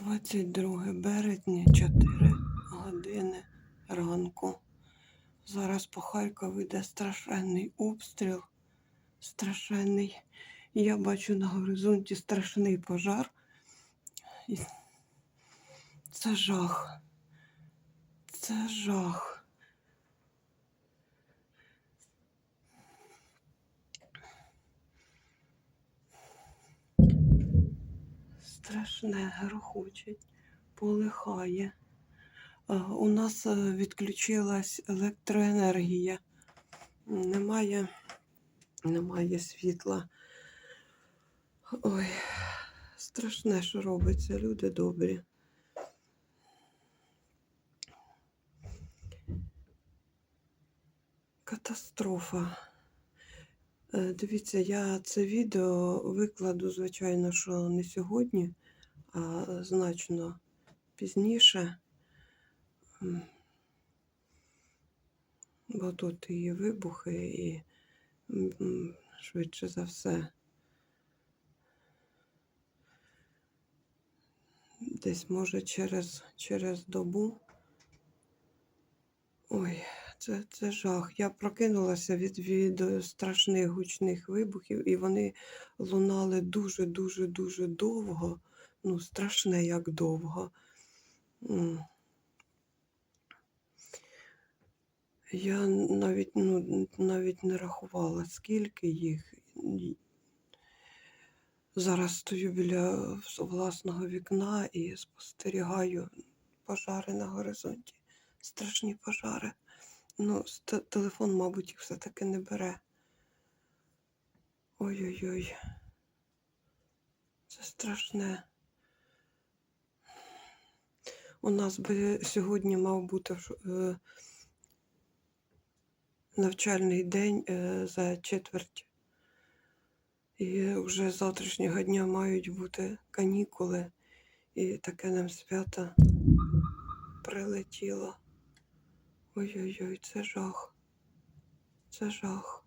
22 березня, 4 години ранку. Зараз по Харкову йде страшенний обстріл. Страшенний. Я бачу на горизонті страшний пожар. Це жах. Це жах. Страшне грохочить, полихає. Е, У нас е, відключилась електроенергія. Немає, немає світла. Ой, страшне, що робиться, люди добрі. Катастрофа. Е, Дивіться, я це відео викладу, звичайно, що не сьогодні, а значно пізніше. Бо тут і вибухи, і швидше за все. Десь може через, через добу. Ой, це, це жах. Я прокинулася від, від е, страшних гучних вибухів, і вони лунали дуже-дуже дуже довго. Ну, страшне, як довго. Я навіть, ну, навіть не рахувала, скільки їх. Зараз стою біля власного вікна і спостерігаю пожари на горизонті. Страшні пожари. Ну, телефон, мабуть, їх все-таки не бере. Ой-ой-ой. Це страшне. У нас би сьогодні мав бути е, навчальний день е, за четверть. І вже з завтрашнього дня мають бути канікули. І таке нам свято прилетіло. Ой-ой-ой, це жах. Це жах.